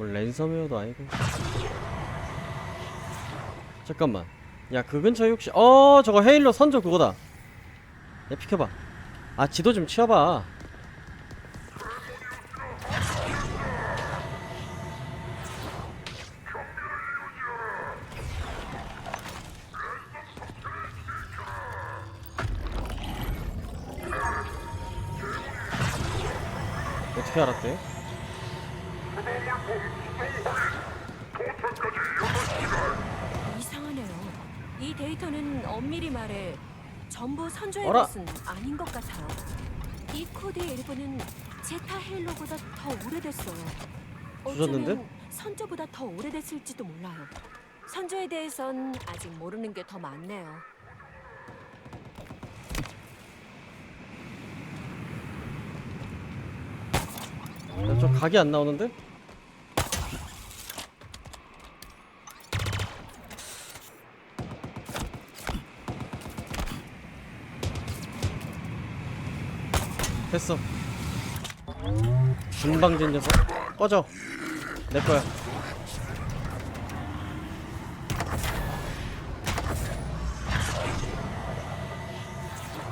뭐 랜섬웨어도 아니고. 잠깐만. 야 그 근처에 혹시 어 저거 헤일로 선조 그거다. 야 비켜봐. 아 지도 좀 치워봐 주셨는데? 선조보다 더 오래됐을지도 몰라요. 선조에 대해선 아직 모르는 게 더 많네요. 야, 저 각이 안 나오는데? 됐어. 중방진 녀석 꺼져. 내 거야.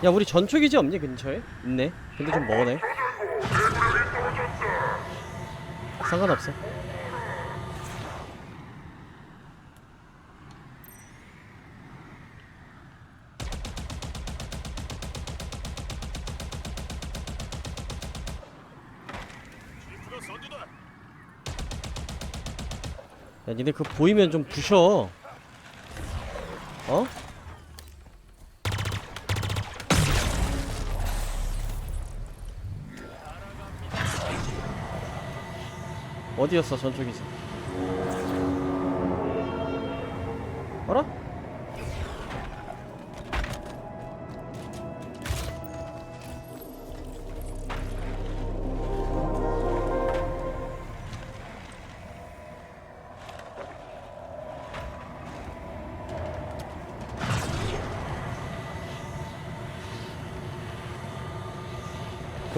야 우리 전초기지 없니 근처에? 있네. 근데 좀 머네. 상관없어. 야, 니네 그 보이면 좀 부셔. 어? 어디였어 전초기지? 어라?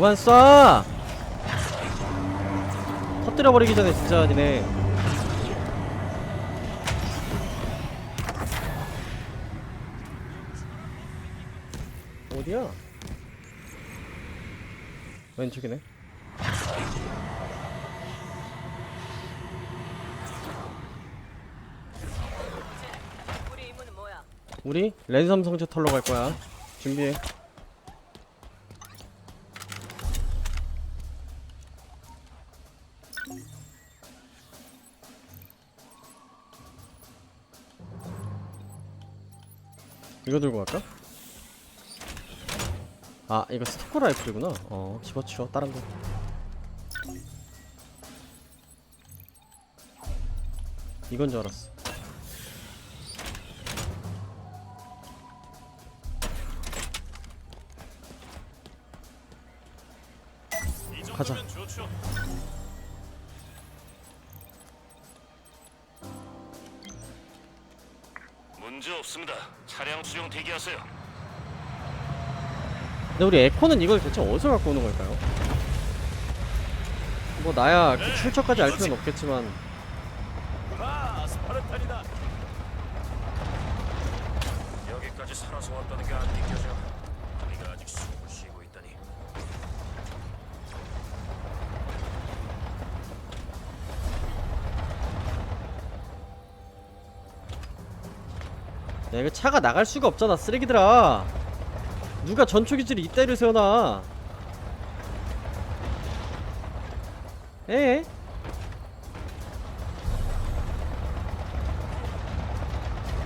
그만 쏴! 터뜨려 버리기 전에 진짜 니네 어디야? 왼쪽이네. 우리 랜섬 성체 털러 갈 거야. 준비해. 이거 들고 갈까? 아 이거 스토커 라이플이구나. 어 집어치워 다른 거. 이건 줄 알았어. 가자 문제 없습니다. 차량 수용 대기하세요. 근데 우리 에코는 이걸 대체 어디서 갖고 오는 걸까요? 뭐 나야 그 출처까지 알 필요는 없겠지만 아, 스파르탄이다. 여기까지 살아서 왔다는 게 안 믿겨져. 야 이거 차가 나갈 수가 없잖아 쓰레기들아 누가 전초기지를 이따위로 세워놔 에?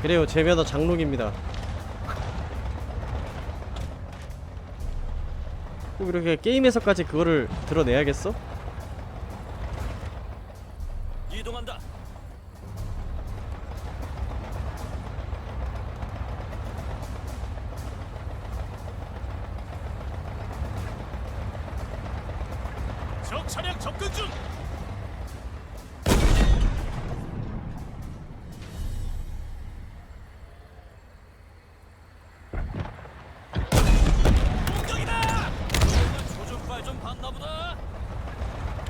그래요 제 면허 장롱입니다 꼭 이렇게 게임에서까지 그거를 드러내야겠어? 이동한다. 접근 중.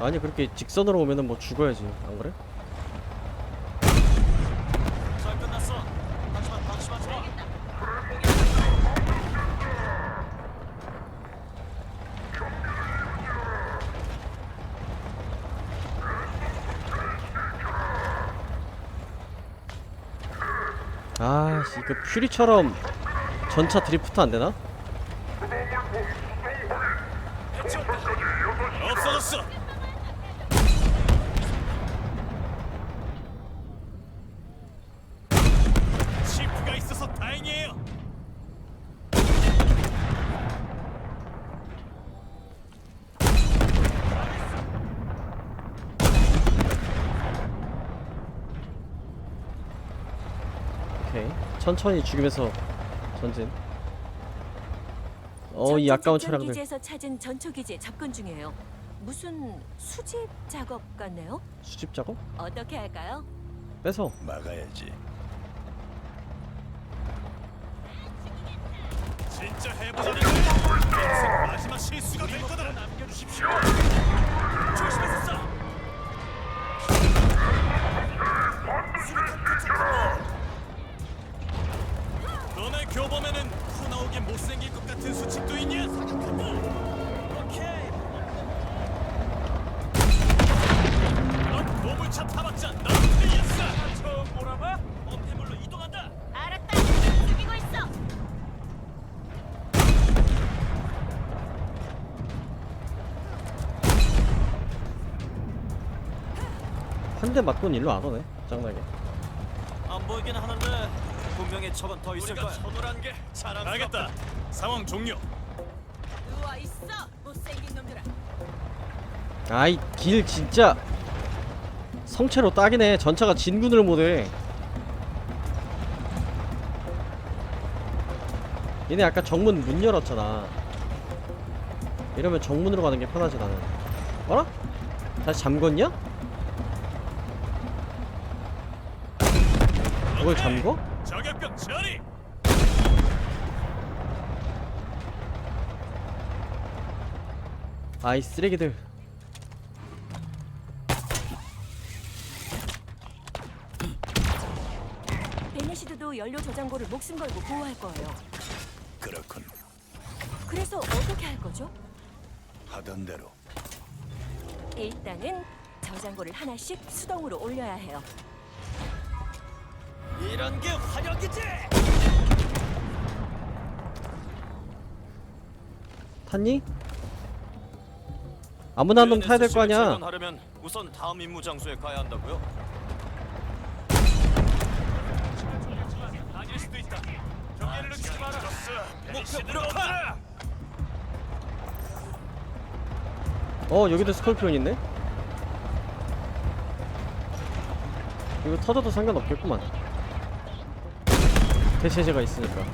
아니 그렇게 직선으로 오면은 뭐 죽어야지 안 그래? 잘 끝났어. 하지만 방심하지 마. 이거 퓨리처럼 전차 드리프트 안 되나? 없어졌어. 치프가 있어서 다행이에요. 오케이 천천히 죽이면서 전진 어 이 아까운 차량들 기지에서 찾은 전초 기지에 접근 중이에요. 무슨 수집 작업 같네요. 수집 작업? 어떻게 할까요? 뺏어 막아야지. 진짜 해보자는 마지막 실수가 될 거다. 남겨주십시오. 조심해서 싸. 못생길 것 같은 수칙도 있냐? 사격한다. 오케이. 넌 보물차 타봤자 넌 틀렸어. 처음 몰아봐? 어폐물로 이동한다. 알았다. 죽이고 있어. 한 대 맞고는 일로 안 오네 짱나게 안 보이긴 하는데 분명히 적은 더 있을 거야. 서둘한 게 자랑스럽다. 알겠다. 상황 종료. 누워 있어. 못생긴 놈들아. 아이 길 진짜 성체로 딱이네 전차가 진군을 못해 얘네 아까 정문 문 열었잖아 이러면 정문으로 가는 게 편하지 나는 어라? 다시 잠궜냐? 그걸 잠궈? 저격병 처리. 아이 쓰레기들 베네시드도 연료 저장고를 목숨 걸고 보호할 거예요. 그렇군. 그래서 어떻게 할 거죠? 하던 대로. 일단은 저장고를 하나씩 수동으로 올려야 해요. 이런 게 화력이지. 탔니? 아무나 한 놈 타야 될 거 아니야 하려면 우선 다음 임무 장소에 가야 한다고요? 아닐 수도 있다. 경계를 늦추지 마라. 목표 무력화. 어 여기도 스콜피온 있네 이거 터져도 상관없겠구만 대체제가 있으니까.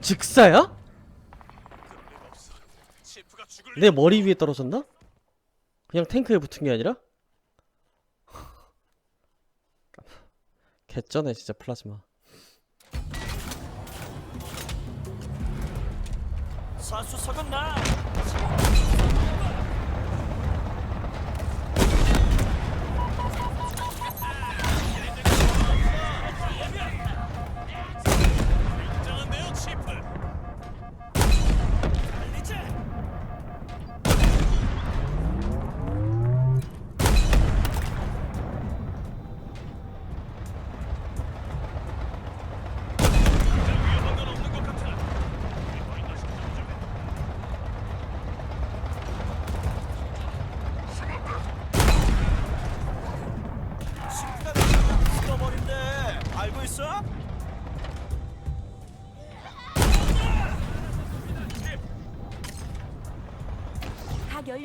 직사야? 내 머리 위에 떨어졌나? 그냥 탱크에 붙은 게 아니라? 개쩌네 진짜 플라즈마 사수석은 나.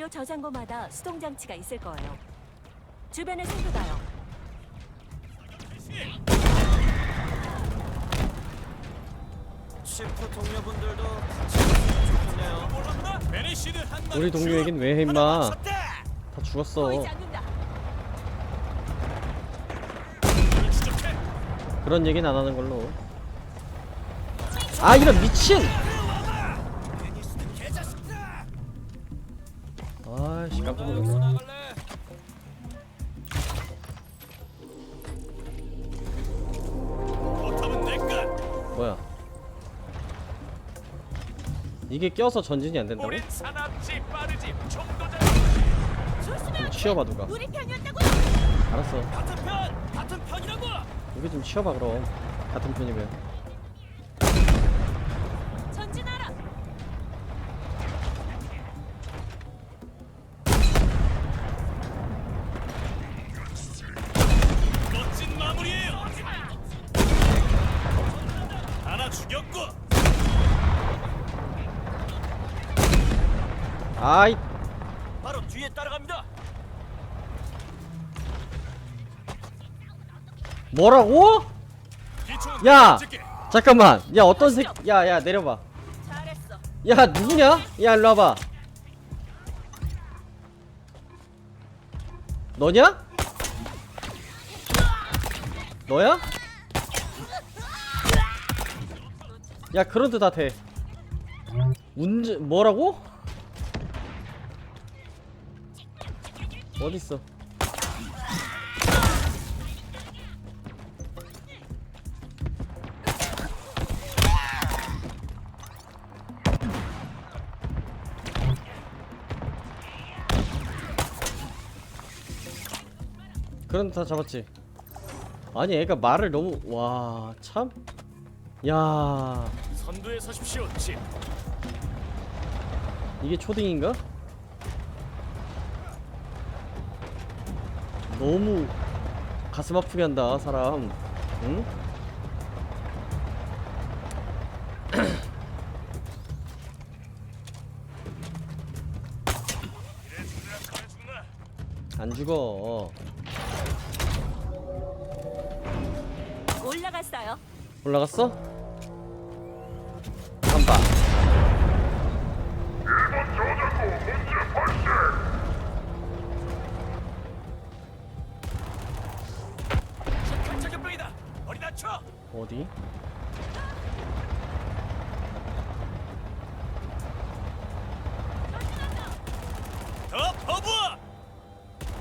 연료 저장고마다 수동 장치가 있을 거예요. 주변을 살펴봐요. 셰프 동료분들도 같이 있으면 좋겠네요. 몰랐나? 베네시드 한 우리 동료에겐 왜 해 임마. 다 죽었어 보이지 않는다. 그런 얘기는 안 하는 걸로 아 이런 미친 깜짝 놀랐네 뭐야 이게 껴서 전진이 안 된다고? 좀 치워봐 누가 우리 편이었다고. 알았어 같은 편! 같은 편이라고! 여기 좀 치워봐 그럼 같은 편이면 바로 뒤에 따라갑니다. 뭐라고? 야! 잠깐만 야 어떤 새 야 야 내려봐 잘했어. 야 누구냐? 야 일로 와봐 너냐? 너야? 야 그런데 다돼 운전 뭐라고? 어딨어 그런데 다 잡았지 아니 애가 말을 너무 와 참 야 선두에 서십시오, 칩. 이게 초딩인가? 너무 가슴 아프게 한다 사람 응? 안 죽어 올라갔어요. 올라갔어? 어디?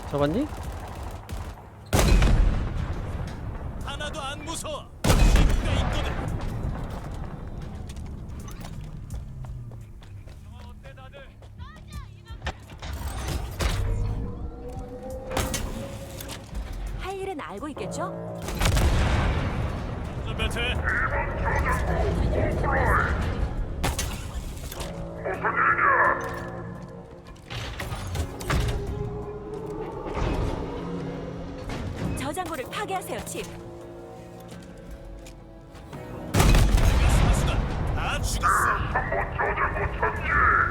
잡았니? 하나도 안 무서워. 친구가 있거든. 어때 다들? 할 일은 알고 있겠죠? 저 배트. 저장고를 파괴하세요, 칩.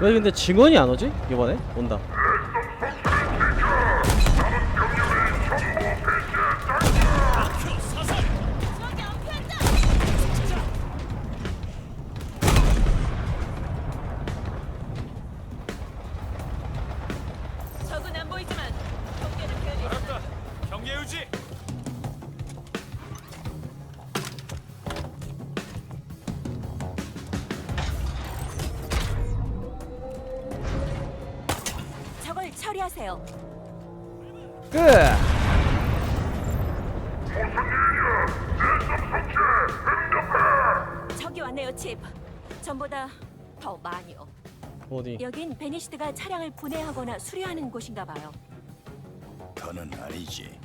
왜 근데 증언이 안 오지? 이번에? 온다 보이지만 경계를 펴야 알았다. 경계 유지. 저걸 처리하세요. 끝! 저기 왔네요, 칩. 전보다 더 많이요. 어디? 여긴 베니시드가 차량을 분해하거나 수리하는 곳인가 봐요. 더는 아니지.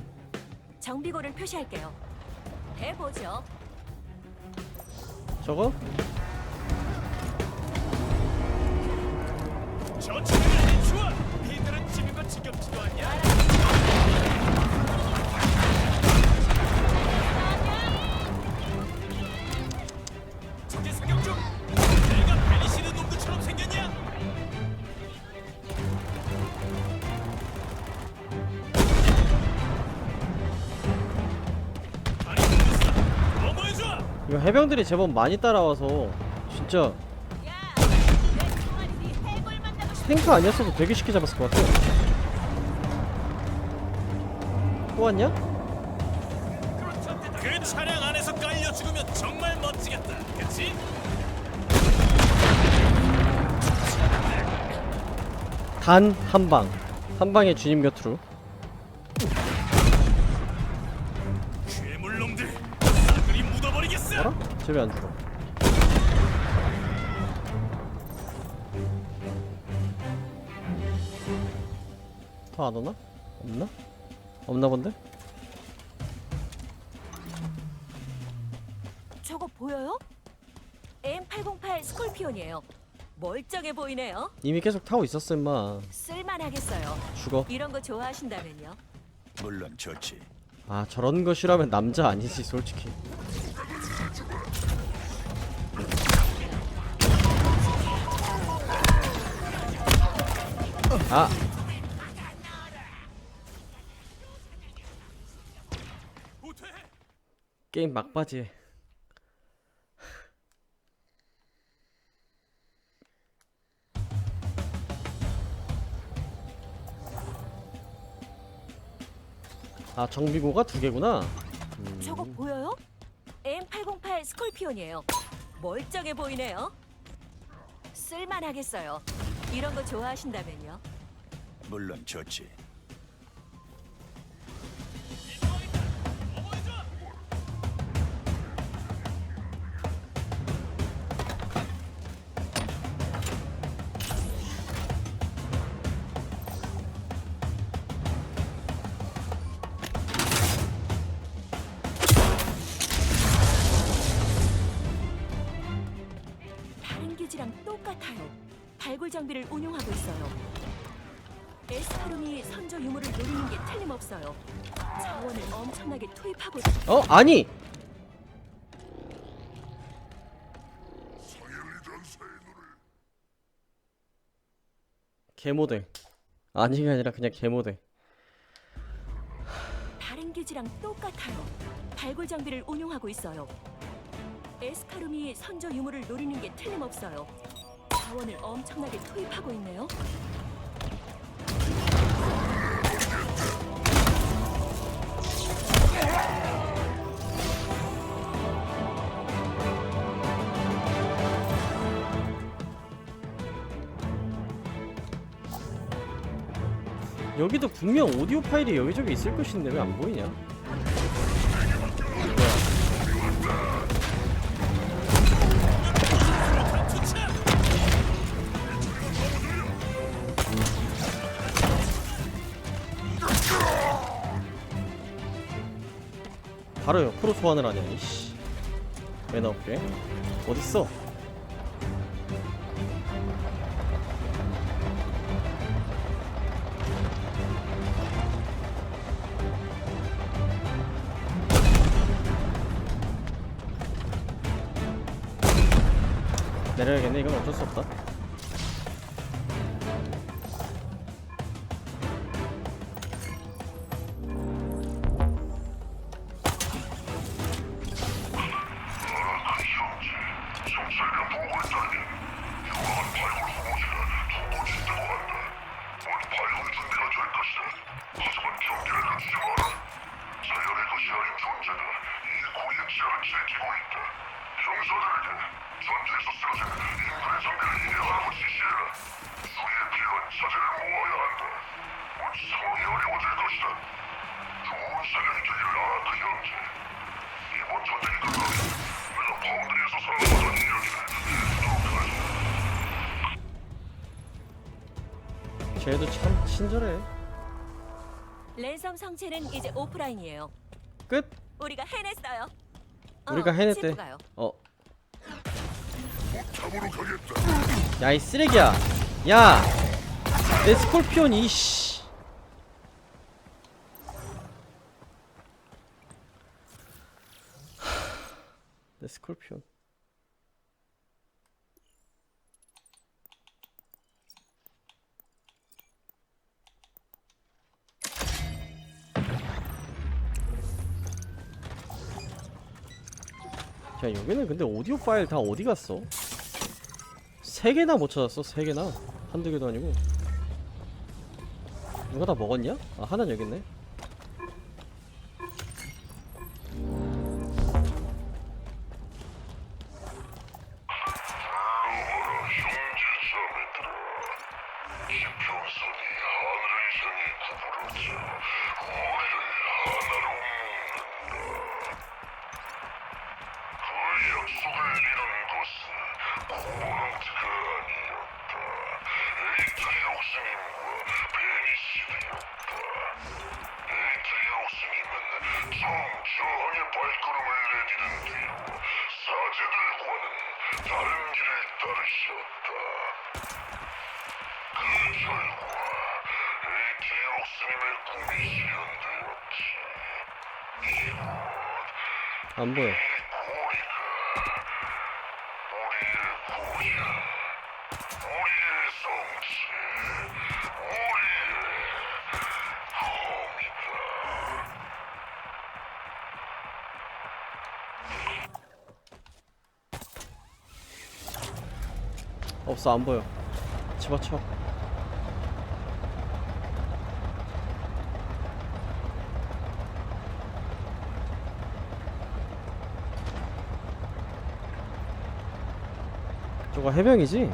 정비고를 표시할게요. 해보죠. 저거? 저 차량이 좋아. 니들은 지는 거 지겹지도 않냐? 해병들이 제법 많이 따라와서 진짜 탱크 아니었어도 되게 쉽게 잡았을 것 같아 또 왔냐? 그 차량 안에서 깔려 죽으면 정말 멋지겠다. 그치? 단한 방. 한 방의 주님 곁으로. 쟤왜 안 죽어? 더 안 오나? 없나? 없나 본데? 저거 보여요? M808 스콜피온이에요. 멀쩡해 보이네요. 이미 계속 타고 있었어 임마 쓸만하겠어요. 죽어 이런 거 좋아하신다면요. 물론 좋지. 아 저런 거 싫어하면 남자 아니지 솔직히 아. 게임 막바지에 아 정비고가 두 개구나 저거 보여요? M808 스콜피온이에요. 멀쩡해 보이네요. 쓸만하겠어요. 이런 거 좋아하신다면요. 물론 좋지. 엄청나게 투입하고 있- 어 아니 개모대 아니가 아니라 그냥 개모대 다른 기지랑 똑같아요. 발굴 장비를 운용하고 있어요. 에스카룸이 선조 유물을 노리는 게 틀림없어요. 자원을 엄청나게 투입하고 있네요. 여기도 분명 오디오 파일이 여기저기 있을 것인데 왜 안 보이냐? 바로 옆으로 소환을 하냐 이씨. 왜 나올게. 어딨어? 내려야겠네. 이건 어쩔 수 없다 쟤도 참 친절해 랜섬 성체는 이제 오프라인이에요. 끝 우리가 해냈어요. 우리가 해냈대. 치프 가요. 어. 야 이 쓰레기야. 야. 내 스콜피온 이씨. 내 스콜피온. 자 여기는 근데 오디오 파일 다 어디 갔어? 세 개나 못 찾았어 세 개나 한두 개도 아니고 누가 다 먹었냐? 아 하나는 여기 있네 안 보여. 없어 안 보여. 집어쳐. 저거 해병이지?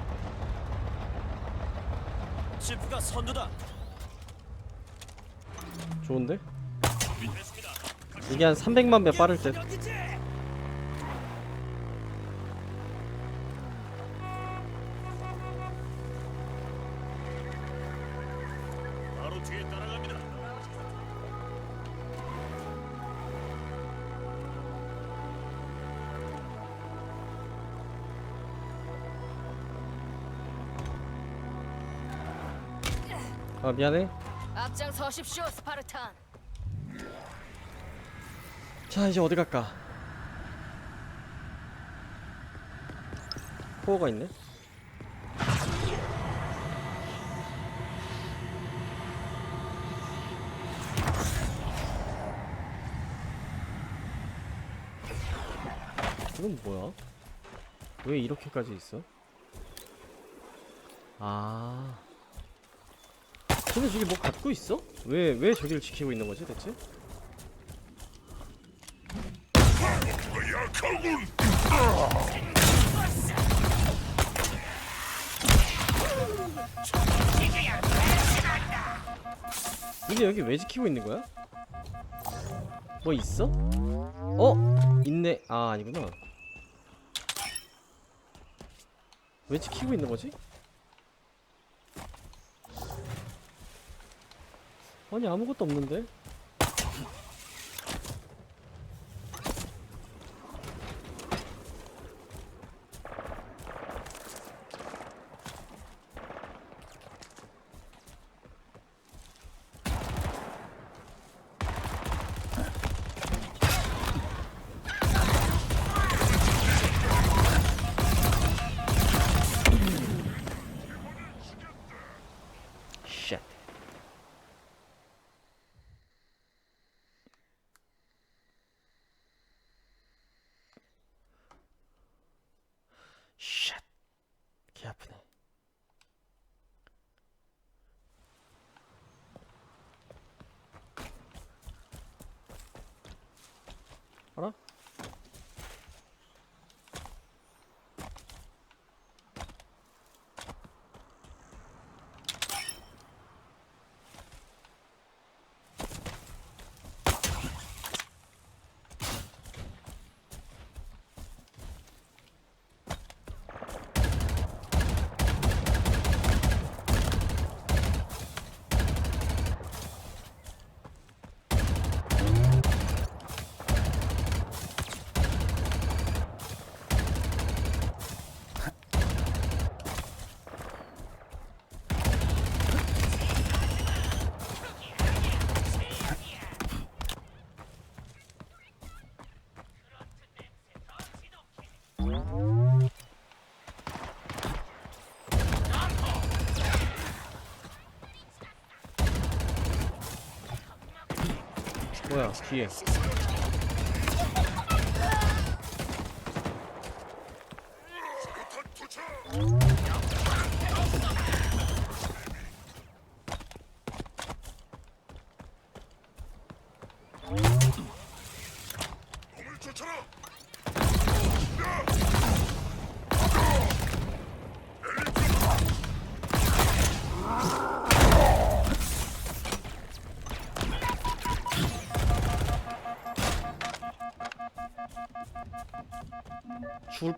지프가 선두다. 좋은데? 이게 한 300만 배 빠를 듯. 아 미안해. 앞장서십시오, 스파르탄. 자 이제 어디 갈까? 코어가 있네. 이건 뭐야? 왜 이렇게까지 있어? 아. 근데 저기 뭐 갖고 있어? 왜, 왜 저기를 지키고 있는 거지 대체? 근데 여기 왜 지키고 있는 거야? 뭐 있어? 어? 있네. 아, 아니구나. 왜 지키고 있는 거지? 아니, 아무것도 없는데? 쉣. 쉣. 개 아프네. 알아? 뭐야 뒤에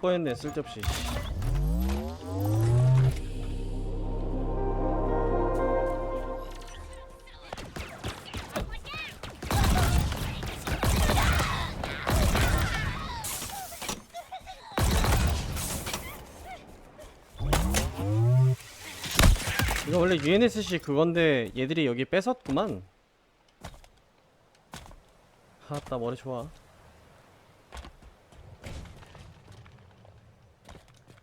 뻔했네 쓸데없이. 이거 원래 UNSC 그건데 얘들이 여기 뺏었구만. 하따 머리 좋아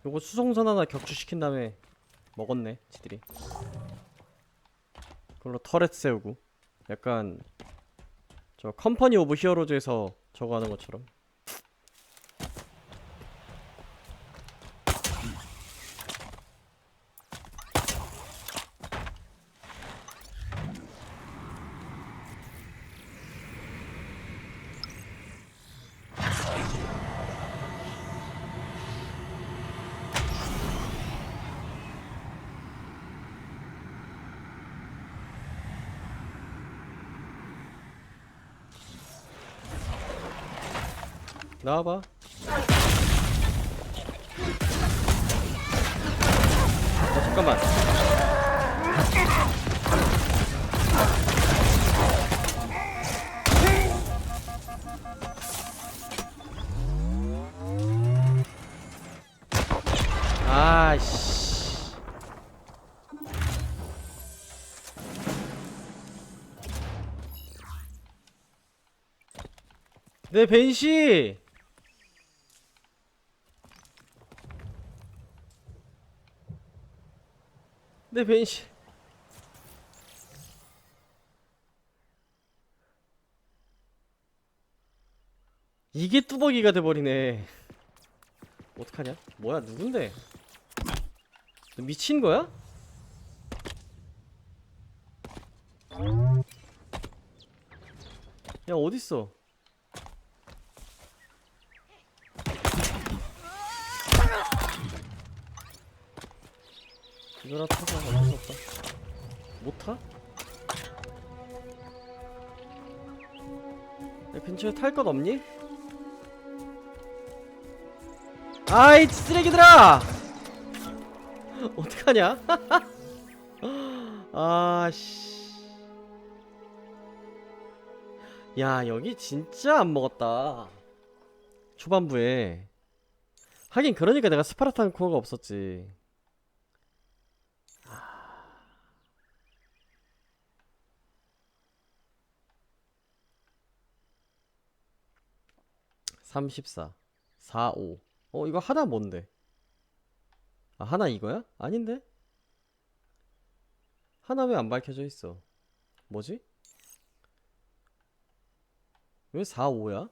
요거 수송선 하나 격추시킨 다음에 먹었네 지들이. 그걸로 터렛 세우고. 약간 저 컴퍼니 오브 히어로즈에서 저거 하는 것처럼 나와봐. 어, 잠깐만. 내 벤시 내 벤시 이게 뚜벅이가 돼버리네 어떡하냐? 뭐야 누군데? 너 미친 거야? 야 어딨어? 이거라 타자 근처에 탈 것 없니? 아이 쓰레기들아! 어떡하냐? 아씨 야 여기 진짜 안 먹었다 초반부에 하긴 그러니까 내가 스파르탄 코어가 없었지 34 45 어 이거 하나 뭔데 아 하나 이거야? 아닌데? 하나 왜 안 밝혀져 있어 뭐지? 왜 45야?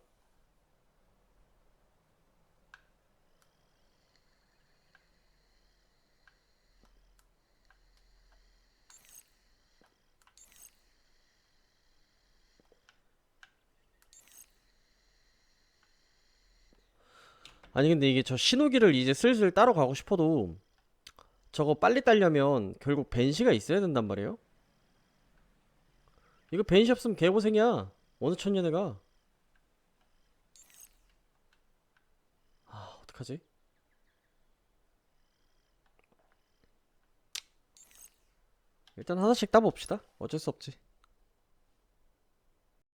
아니 근데 이게 저 신호기를 이제 슬슬 따러 가고 싶어도 저거 빨리 따려면 결국 벤시가 있어야 된단 말이에요? 이거 벤시 없으면 개고생이야 어느 천년애가. 아 어떡하지? 일단 하나씩 따봅시다. 어쩔 수 없지